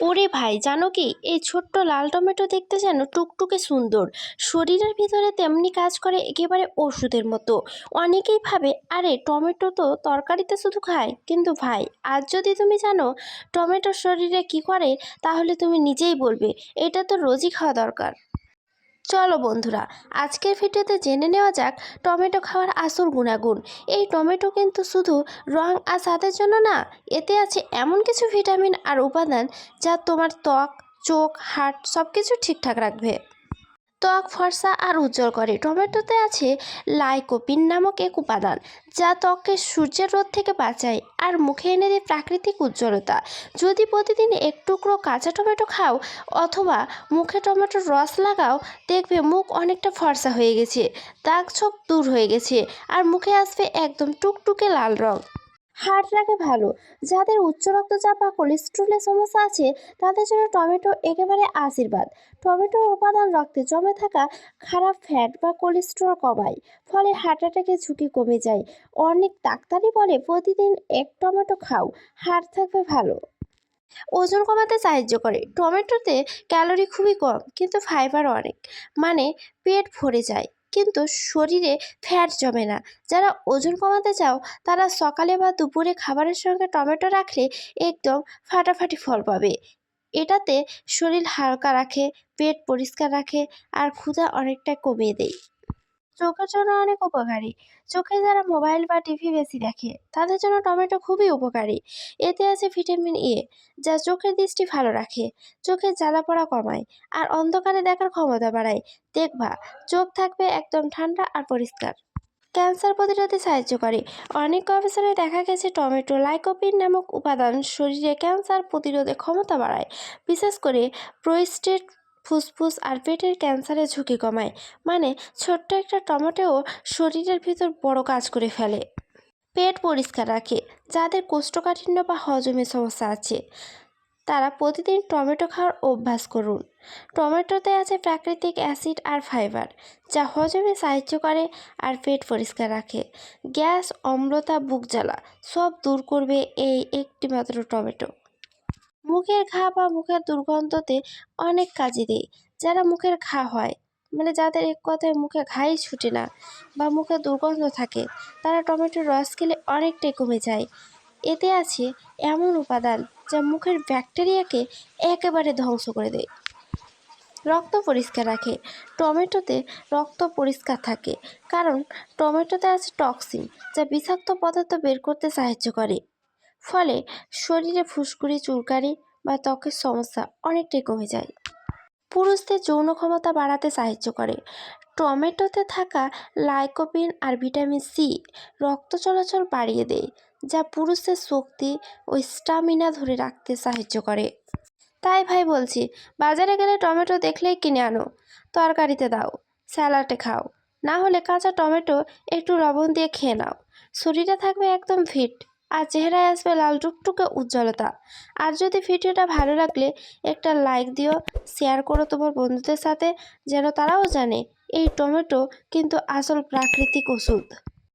ওরে ভাই, জানো কি? এই ছোট্ট লাল টমেটো দেখতে যেন টুকটুকে সুন্দর। শরীরের ভিতরে তেমনি কাজ করে একেবারে ওষুধের মতো। অনেকেই ভাবে, আরে, টমেটো তো তরকারিতে শুধু খায়। কিন্তু ভাই, আজ যদি তুমি জানো টমেটো শরীরে কি করে, তাহলে তুমি নিজেই বলবে, এটা তো রোজই খাওয়া দরকার। চলো বন্ধুরা, আজকের ভিডিওতে জেনে নেওয়া যাক টমেটো খাওয়ার আসল গুণাগুণ। এই টমেটো কিন্তু শুধু রং আর স্বাদের জন্য না, এতে আছে এমন কিছু ভিটামিন আর উপাদান যা তোমার ত্বক, চোখ হার্ট সব কিছু ঠিকঠাক রাখবে। ত্বক ফর্সা আর উজ্জ্বল করে। টমেটোতে আছে লাইকোপিন নামক এক উপাদান, যা ত্বককে সূর্যের রোদ থেকে বাঁচায় আর মুখে এনে দেয় প্রাকৃতিক উজ্জ্বলতা। যদি প্রতিদিন এক টুকরো কাঁচা টমেটো খাও অথবা মুখে টমেটোর রস লাগাও, দেখবে মুখ অনেকটা ফর্সা হয়ে গেছে, দাগ ছোপ দূর হয়ে গেছে আর মুখে আসবে একদম টুকটুকে লাল রং। হার্ট রাখে ভালো। যাদের উচ্চ রক্তচাপ বা কোলেস্ট্রলের সমস্যা আছে, তাদের জন্য টমেটো একেবারে আশীর্বাদ। টমেটোর উপাদান রক্তে জমে থাকা খারাপ ফ্যাট বা কোলেস্ট্রল কমায়, ফলে হার্ট অ্যাটাকের ঝুঁকি কমে যায়। অনেক ডাক্তারই বলে, প্রতিদিন এক টমেটো খাও হার্ট থাকবে ভালো। ওজন কমাতে সাহায্য করে। টমেটোতে ক্যালোরি খুবই কম, কিন্তু ফাইবার অনেক মানে পেট ভরে যায়। কিন্তু শরীরে ফ্যাট জমে না। যারা ওজন কমাতে চাও, তারা সকালে বা দুপুরে খাবারের সঙ্গে টমেটো রাখলে একদম ফাটাফাটি ফল পাবে। এটাতে শরীর হালকা রাখে, পেট পরিষ্কার রাখে, আর ক্ষুধা অনেকটা কমিয়ে দেয়। চোখের জন্য অনেক উপকারী। চোখে যারা মোবাইল বা টিভি বেশি দেখে, তাদের জন্য টমেটো খুবই উপকারী। এতে আছে ভিটামিন এ, যা চোখের দৃষ্টি ভালো রাখে, চোখের জ্বালা পড়া কমায়, আর অন্ধকারে দেখার ক্ষমতা বাড়ায়। দেখবা, চোখ থাকবে একদম ঠান্ডা আর পরিষ্কার। ক্যান্সার প্রতিরোধে সাহায্য করে। অনেক গবেষণায় দেখা গেছে টমেটো লাইকোপিন নামক উপাদান শরীরে ক্যান্সার প্রতিরোধে ক্ষমতা বাড়ায়। বিশেষ করে প্রোস্টেট ফুসফুস আর পেটের ক্যান্সারের ঝুঁকি কমায়। মানে ছোট্ট একটা টমেটোও শরীরের ভিতর বড় কাজ করে ফেলে। পেট পরিষ্কার রাখে, যাদের কোষ্ঠকাঠিন্য বা হজমের সমস্যা আছে। তারা প্রতিদিন টমেটো খাওয়ার অভ্যাস করুন। টমেটোতে আছে প্রাকৃতিক অ্যাসিড আর ফাইবার, যা হজমে সাহায্য করে আর পেট পরিষ্কার রাখে। গ্যাস, অম্লতা, বুক জ্বালা সব দূর করবে এই একটি মাত্র টমেটো। মুখের ঘা বা মুখের দুর্গন্ধতে অনেক কাজে দেয় যারা মুখের ঘা হয় মানে যাদের এক কথায় মুখে ঘাই ছুটে না বা মুখে দুর্গন্ধ থাকে, তারা টমেটোর রস খেলে অনেকটাই কমে যায়। এতে আছে এমন উপাদান যা মুখের ব্যাকটেরিয়াকে একেবারে ধ্বংস করে দেয়। রক্ত পরিষ্কার রাখে। টমেটোতে রক্ত পরিষ্কার থাকে, কারণ টমেটোতে আছে টক্সিন, যা বিষাক্ত পদার্থ বের করতে সাহায্য করে। ফলে শরীরে ফুসকুড়ি, চুলকানি বা ত্বকের সমস্যা অনেকটাই কমে যায়। পুরুষদের যৌন ক্ষমতা বাড়াতে সাহায্য করে। টমেটোতে থাকা লাইকোপিন আর ভিটামিন সি রক্ত চলাচল বাড়িয়ে দেয়, যা পুরুষের শক্তি ও স্টামিনা ধরে রাখতে সাহায্য করে। তাই ভাই বলছি, বাজারে গেলে টমেটো দেখলেই কিনে আনো। তরকারিতে দাও, স্যালাডে খাও, না হলে কাঁচা টমেটো একটু লবণ দিয়ে খেয়ে নাও। শরীরে থাকবে একদম ফিট। আর চেহারায় আসবে লাল টুকটুকে উজ্জ্বলতা। আর যদি ভিডিওটা ভালো লাগলে একটা লাইক দিও শেয়ার করো তোমার বন্ধুদের সাথে, যেন তারাও জানে এই টমেটো কিন্তু আসল প্রাকৃতিক ওষুধ।